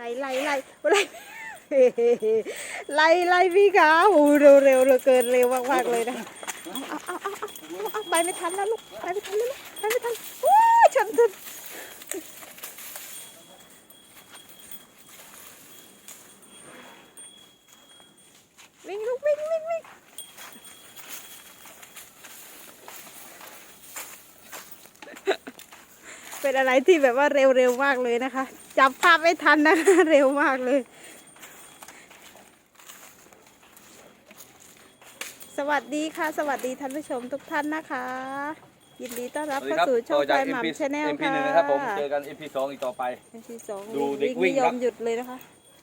ไล่ไล่ไล่ไล่ไล่ไล่พี่ขาโอ้เร็วเร็วเหลือเกินเร็วมากๆเลยนะเอาเอาเอาเอาเอาไปไม่ทันแล้วลูกไปไม่ทันแล้วลูกไปไม่ทันโอ้ฉันถึงวิ่งลูกวิ่งวิ่งวิ่ง เป็นอะไรที่แบบว่าเร็วเร็วมากเลยนะคะ จับภาพไม่ทันนะคะเร็วมากเลย สวัสดีค่ะ สวัสดีท่านผู้ชมทุกท่านนะคะ ยินดีต้อนรับเข้าสู่ช่องไฟหม่ำชาแนล MP ค่ะหนึ่งนะครับผมเจอกัน MP สองอีกต่อไปที่สองดูเด็กวิ่ไม่งยครัอบ มหยุดเลยนะคะ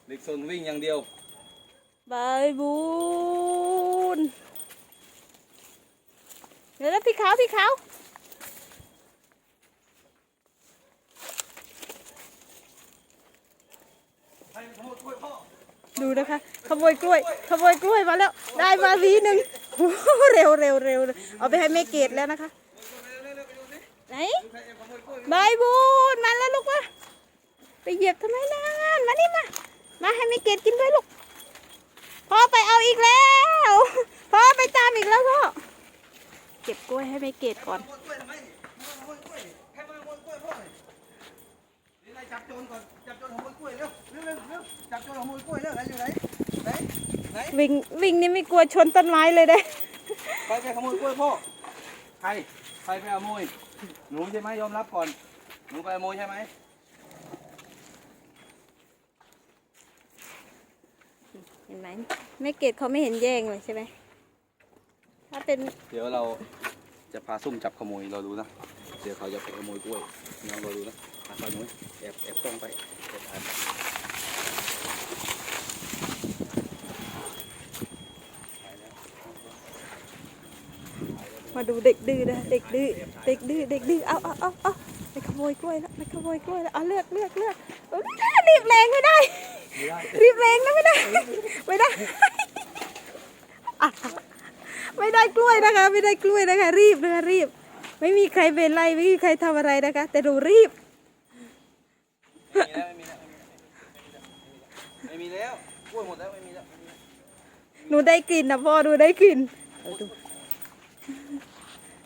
เด็กโซนวิ่งอย่างเดียว บายบูนเดี๋ยวนะพี่ขาวพี่ขาว ดูนะคะขโมยกล้วยขโมยกล้วยมาแล้ว ได้มาวีหนึ่งโหเร็วเร็วเร็วเอาไปให้แม่เกดแล้วนะคะ ไหนใบบูนมาแล้วลูกมาไปเหยียบทำไมนั่นมานี่มา มาให้แม่เกดกินด้วยลูกพ่อไปเอาอีกแล้วพ่อไปตามอีกแล้วพ่อเก็บกล้วยให้แม่เกดก่อน จับโจรก่อน จับโจรขโมยกล้วยเร็วเร็วเร็วเร็วจับโจรขโมยกล้วยเร็วไหนอยู่ไหนไหนไหนวิ่งวิ่งนี่ไม่กลัวชนต้นไม้เลยเด้ใครไปขโมยกล้วยพ่อ ใคร ใครไปขโมย หนูใช่ไหมยอมรับก่อน หนูไปขโมยใช่ไหมเห็นไหมแม่เกดเขาไม่เห็นแย่งเลยใช่ไหมถ้าเป็นเดี๋ยวเราจะพาซุ่มจับขโมยเราดูนะ เดี๋ยวเขาจะไปขโมยกล้วยน้องเราดูนะ พาไปหนูแอบแอบต้องไปแอบถ่ายมาดูเด็กดื้อนะเด็กดื้อเด็กดื้อเด็กดื้อเอาเอาเอาเอาไปขโมยกล้วยแล้วไปขโมยกล้วยแล้วเอาเลือกเลือกเลือกรีบแรงไม่ได้รีบแรงนะไม่ได้ไม่ได้ไม่ได้กล้วยนะคะ ไม่ได้กล้วยนะคะ รีบนะคะรีบ ไม่มีใครเป็นไรไม่มีใครทำอะไรนะคะ แต่ดูรีบ แล้วไม่มีแล้วไม่มีแล้วกล้วยหมดแล้วไม่มีแล้วหนูได้กลิ่นนะพ่อหนูได้กลิ่นเอาดู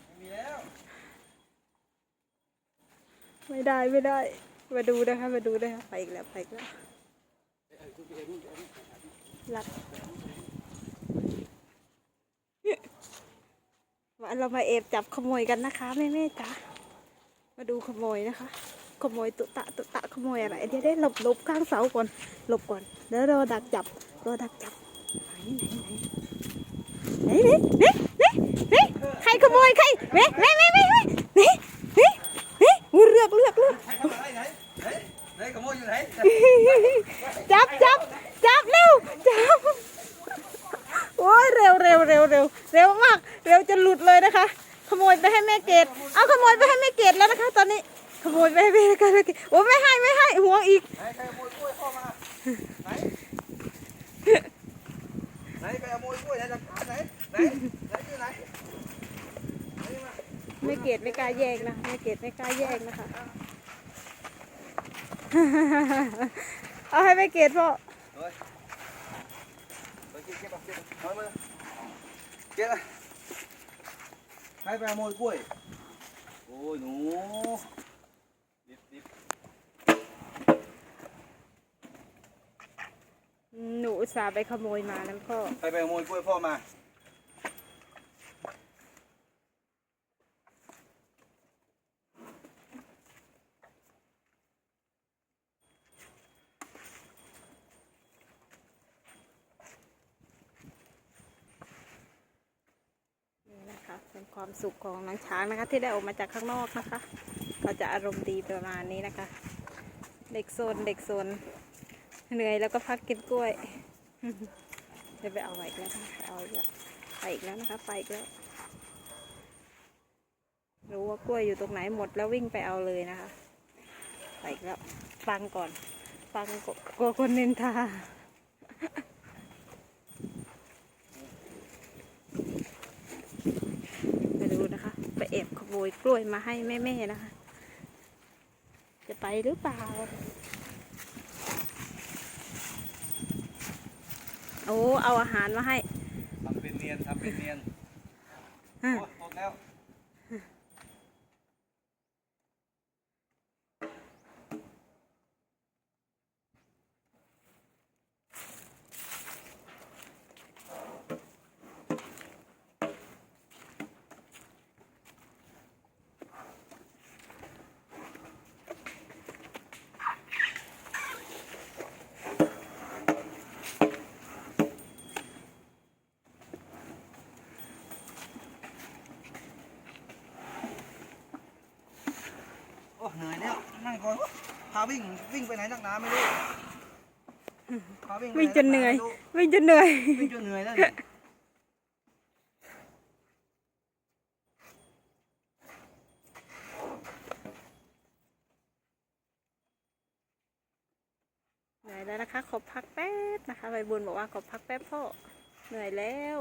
ไม่มีแล้วไม่ได้ไม่ได้ มาดูนะคะมาดูนะคะไปอีกแล้วไปอีกแล้วรับวันเรามาเอบจับขโมยกันนะคะแม่แม่ๆจ๋ามาดูขโมยนะคะ ขโมยตุตะตุตะขโมยอะไรเดี๋ยวได้หลบหลบข้างเสาก่อนหลบก่อนเดี๋ยวรอดักจับรอดักจับไหนไหนไหนไหนไหนไหนใครขโมยใครเว้เว้เว้เว้เว้ไหนไหนไหนเลือกเลือกเลือกใครทำอะไรไหนไหนไหนขโมยอยู่ไหนจับจับจับเร็วจับโอ้ยเร็วเร็วเร็วเร็วเร็วมาก เร็วจะหลุดเลยนะคะ ขโมยไปให้แม่เกดเอาขโมยไปให้แม่เกดแล้วนะคะ ตอนนี้ ขโมยไปให้แม่เกดโอ้ไม่ให้ไม่ให้ห่วงอีก ไหนใครขโมยกล้วยเข้ามาไหนไหนใครขโมยกล้วยไหนหลักฐานไหนไหนไหนอยู่ไหนไหนมาแม่เกดไม่กล้าแยกนะแม่เกดไม่กล้าแยกนะคะเอาให้แม่เกดพ่อเฮ้ยไปเก็บเก็บเอาเก็บเอามาเก็บอะใครไปขโมยกล้วย โอ้ยหนูดิบดิบ หนูอุตส่าห์ไปขโมยมานะพ่อใครไปขโมยกล้วยพ่อมา นี่นะคะเป็นความสุขของน้องช้างนะคะ ที่ได้ออกมาจากข้างนอกนะคะเขาจะอารมณ์ดีประมาณนี้นะคะ เด็กโซนเด็กโซน เหนื่อยแล้วก็พักกินกล้วยเดี๋ยวไปเอาไว้อีกแล้วค่ะไปเอาอีกแล้วไปอีกแล้วนะคะ ไปอีกแล้วรู้ว่ากล้วยอยู่ตรงไหนหมดแล้ววิ่งไปเอาเลยนะคะ ไปอีกแล้วฟังก่อน ฟังกลัวคนนินทาไปดูนะคะ ไปแอบขโมยกล้วยมาให้แม่ๆนะคะ จะไปหรือเปล่า อ้เอาอาหารมาให้ ทำเป็นเนียนทำเป็นเนียนอะโอ้หมดแล้ว เหนื่อยแล้วนั่งก่อนพาวิ่งวิ่งไปไหนนักหนาไม่รู้พาวิ่งไปไวิ่งจนเหนื่อยกาไม่รู้วิ่งจนเหนื่อยวิ่งจนเหนื่อยแล้วเนี่ยเหนื่อยแล้วนะคะ ขอพักแป๊บนะคะใบบุญบอกว่าขอพักแป๊บพ่อเหนื่อยแล้ว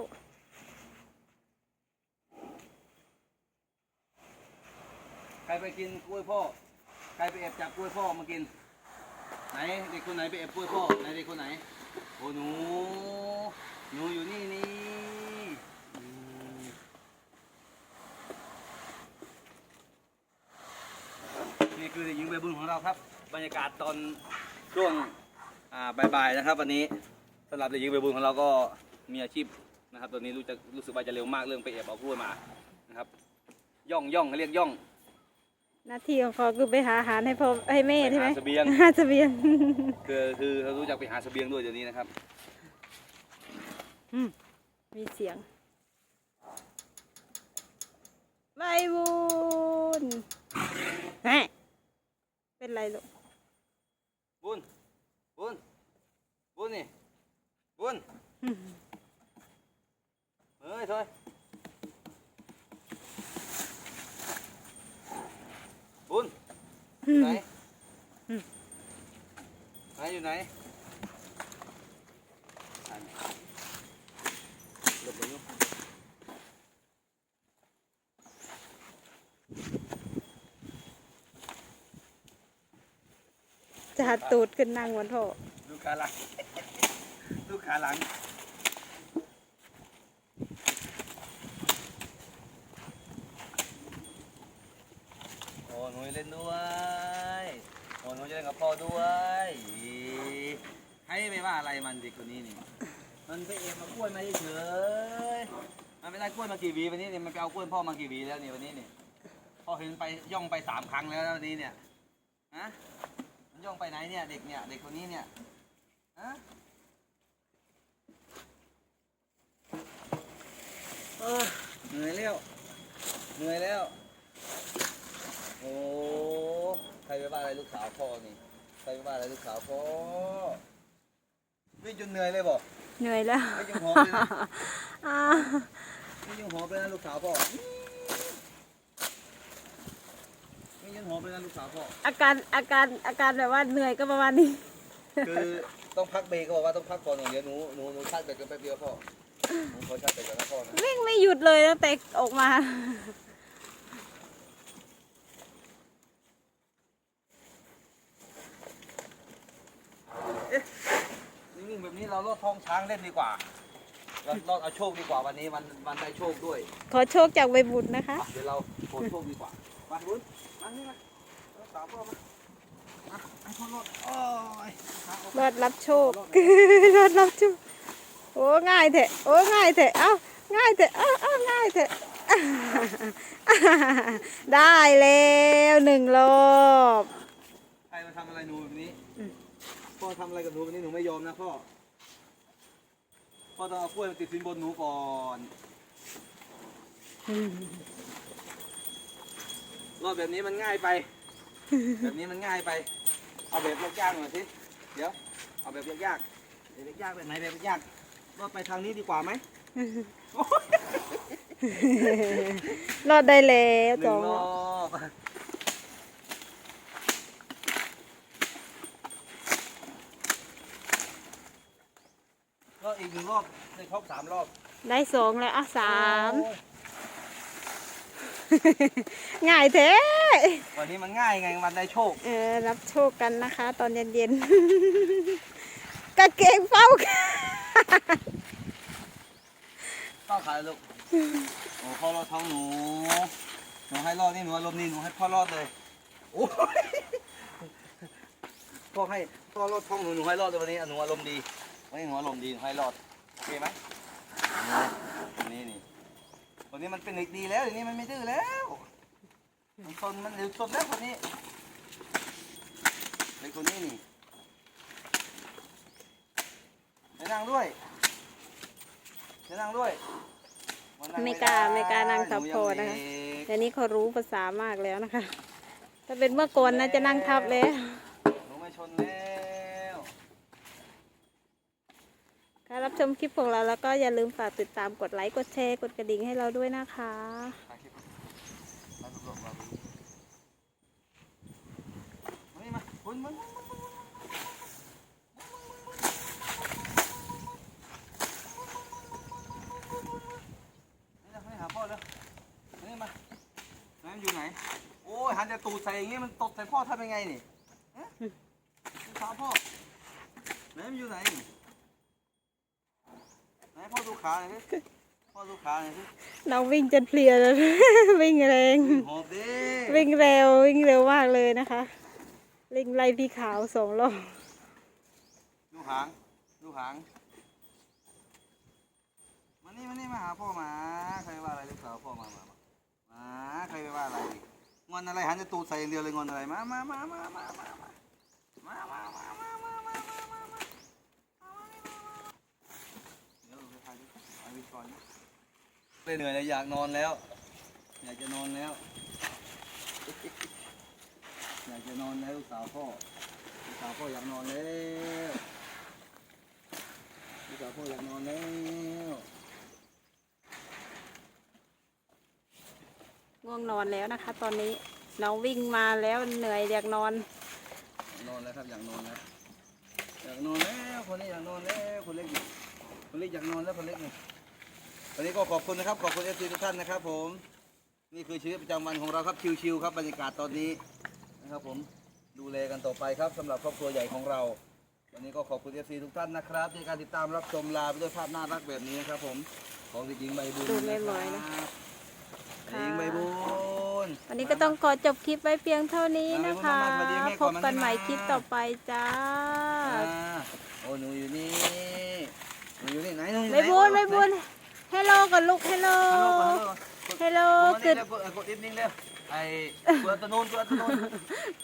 ใครไปกินกล้วยพ่อใครไปแอบจับกล้วยพ่อมากิน ไหนเด็กคนไหนไปแอบกล้วยพ่อไหนเด็กคนไหน โอ้หนู หนูอยู่นี่นี่นี่คือเด็กหญิงใบบุญของเราครับ บรรยากาศตอนช่วงอ่าบ่ายๆนะครับ วันนี้สำหรับเด็กหญิงใบบุญของเราก็มีอาชีพนะครับตอนนี้รู้จะรู้สึกว่าจะเร็วมากเรื่องไปแอบเอากล้วยมานะครับ ย่องย่องเขาเรียกย่อง หน้าที่ของเขาคือไปหาอาหารให้พ่อให้แม่ใช่ไหมไปหาเสบียง หาเสบียง คือคือเขารู้จักไปหาเสบียงด้วยเดี๋ยวนี้นะครับ อืมมีเสียงใบบุญแหม่เป็นไรลูกบุญ บุญ บุญนี่ บุญอืมเฮ้ยถอยบุญอยู่ ไหนไหนอยู่ไหนอันนี้หลบไปอยู่จะหัดตูดขึ้นนั่งบนโถดูขาหลังดูขาหลังโอ้หนูเล่นด้วยโอ้ หนูจะเล่นกับพ่อด้วยอีให้ไปว่าอะไรมันเด็กคนนี้นี่ มันไปเอ็มากล้วยมาเฉยๆมันไม่ได้กล้วยมากี่วีวันนี้เนี่ยมันไปเอากล้วยพ่อมากี่วีแล้วเนี่ยวันนี้เนี่ยพ่อเห็นไปย่องไปสามครั้งแล้ววันนี้เนี่ยฮะมันย่องไปไหนเนี่ยเด็กเนี่ยเด็กคนนี้เนี่ยฮะเออเหนื่อยแล้วเหนื่อยแล้ว โอ้ รไปว่าอะไรลูกสาวพ่อนี่ ใครไปว่าอะไรลูกสาวพ่อวิ่งจนเหนื่อยเลยบอกเหนื่อยแล้วไม่ยังหอมเลยนะอ่าไม่ยังหอมเลยนะลูกสาวพ่อไม่ยังหอมเลยนะลูกสาวพ่อ อาการอาการอาการแบบว่าเหนื่อยก็ประมาณนี้ คือต้องพักเบรกก็บอกว่าต้องพักก่อนอย่างเดียวหนูหนูหนูชาร์จแบตกันแป๊บเดียวพ่อหนูขอชาร์จแบตกันนะพ่อนะวิ่งไม่หยุดเลยตั้งแต่ออกมา นิ่งๆ แบบนี้เราลอดท้องช้างเล่นดีกว่าเราลอดเอาโชคดีกว่าวันนี้มันมันได้โชคด้วยขอโชคจากใบบุญนะคะ อะเดี๋ยวเราขอโชคดีกว่ามาบุญมานี่มาเอาสาวพ่อมามาไอ้พ่อรอดโอ้ยขาออกรอดรับโชค รอดรับโชค โอ้ง่ายเถอะโอ้ง่ายเถอะเอ้าง่ายเถอะเอ้าเอ้าง่ายเถอะได้แล้วหนึ่งรอบใครมาทำอะไรหนูแบบนี้อืมพ่อทำอะไรกับหนูแบบนี้หนูไม่ยอมนะพ่อ พ่อต้องเอากล้วยมาติดสินบนหนูก่อนรอบแบบนี้มันง่ายไป แบบนี้มันง่ายไป เอาแบบยากๆหน่อยสิ เดี๋ยว เอาแบบยากๆแบบยากๆแบบไหนแบบยากรอดไปทางนี้ดีกว่าไหมรอดได้แล้วหสนึ่องงรรออบบ รอบอีก หนึ่งรอบในครบสามรอบได้สองแล้วอะสามโอ้ยง่ายแท้วันนี้มันง่ายไงมันได้โชคเออรับโชคกันนะคะ ตอนเย็นๆ กางเกงเฝ้าต้องขายลูกโอ้พ่อรอดท้องหนูหนูให้รอดนี่หนูอารมณ์ดีหนูให้พ่อรอดเลยโอ้ยพ่อให้พ่อรอดท้องหนูหนูให้รอดเลยวันนี้อะหนูอารมณ์ดี วันนี้หนูอารมณ์ดีหนูให้รอดโอเคไหมวันนี้นี่วันนี้มันเป็นเด็กดีแล้วเดี๋ยวนี้มันไม่ดื้อแล้ว มันซนมันเร็วซนแล้วคนนี้เด็กคนนี้นี่ไปนั่งด้วยไปนั่งด้วยนนั่งไม่กล้าไม่กล้านั่งทับหคอยังนะคะเด็กเดี๋ยวนี้เขารู้ภาษามากแล้วนะคะ ถ้าเป็นเมื่อก่อนนะจะนั่งทับแล้ว หนูไม่ชนแล้ว ถ้ารับชมคลิปของเราแล้วก็อย่าลืมฝากติดตามกดไลค์ กดแชร์ กดกระดิ่งให้เราด้วยนะคะถ่ายคลิปก่อนถ่ายรูปรวมเราดูมานี่มาบุญบุญบุญบุญบุญบุญนี่นะให้หาพ่อแล้วมานี่มาไหนมันอยู่ไหน โอ้ยหันจะตูดใส่อย่างงี้มันตดใส่พ่อทำยังไงนี่ฮะดูขาพ่อ ไหนมันอยู่ไหน นี่ไหนพ่อดูขาหน่อยสิพ่อดูขาหน่อยสิน้องวิ่งจนเพลียแล้ว วิ่งแรง หอบดิวิ่งเร็ววิ่งเร็วมากเลยนะคะลิงไล่พี่ขาวสองรอบดูหาง ดูหางมานี่มานี่มาหาพ่อมา ใครไปว่าอะไรลูกสาวพ่อมามามามาใครไปว่าอะไรนี่งอนอะไรหันจะตูดใส่อย่างเดียวเลยงอนอะไร มามามามามามามามามามามามามามามาเดี๋ยวไปถ่ายดิถ่ายวิดีโอ ก่อนนะเหนื่อยเลยอยากนอนแล้ว อยากจะนอนแล้ว อยากจะนอนแล้วลูกสาวพ่อลูกสาวพ่ออยากนอนแล้วลูกสาวพ่ออยากนอนแล้วง่วงนอนแล้วนะคะ ตอนนี้น้องวิ่งมาแล้วเหนื่อยอยากนอน นอนแล้วครับอยากนอนแล้วอยากนอนแล้วคนนี้อยากนอนแล้วคนเล็กอยู่คนเล็กอยากนอนแล้วคนเล็กนี่ วันนี้ก็ขอบคุณนะครับ ขอบคุณเอฟซีทุกท่านนะครับ ผม นี่คือชีวิตประจำวันของเราครับ ชิวๆครับ บรรยากาศตอนนี้นะครับผม ดูแลกันต่อไปครับสำหรับครอบครัวใหญ่ของเรา วันนี้ก็ขอบคุณเอฟซีทุกท่านนะครับที่การติดตามรับชมลาไปด้วยภาพน่ารักแบบนี้นะครับ ผม ของเด็กหญิงใบบุญดูไม่บ่อยนะ ครับเด็กหญิงใบบุญ วันนี้ก็ต้องขอจบคลิปไว้เพียงเท่านี้นะคะสวัสดีแม่พก่อบนกันมาใหม่คลิปต่อไปจ้า อ่าโอ้หนูอยู่นี่หนูอยู่นี่ไหนหนูอยู่ไหนไม่บุญไม่บุญเฮลโลกับลูกเฮลโลฮัลโหลก่อนฮัลโหลเฮลโลกกึดดกดกดนิดนึงเร็วไอ้กดอัตโนนกดอัตโนน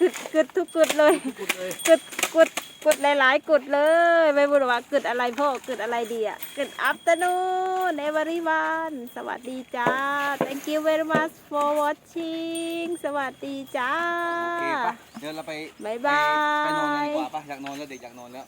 กึดกึดทุกกึดเลยกดเลยกึดกดกดหลายๆกดเลยไม่บุญว่ากึดอะไรพ่อกึดอะไรดีอะกึดอัปตนูนเอว r ริวันสวัสดีจ้า thank you very much for watching สวัสดีจ้าโอเคปะเดี๋ยวเราไปบ๊ายบายไปนอนกันดีกว่าปะอยากนอนแล้วเด็กอยากนอนแล้ว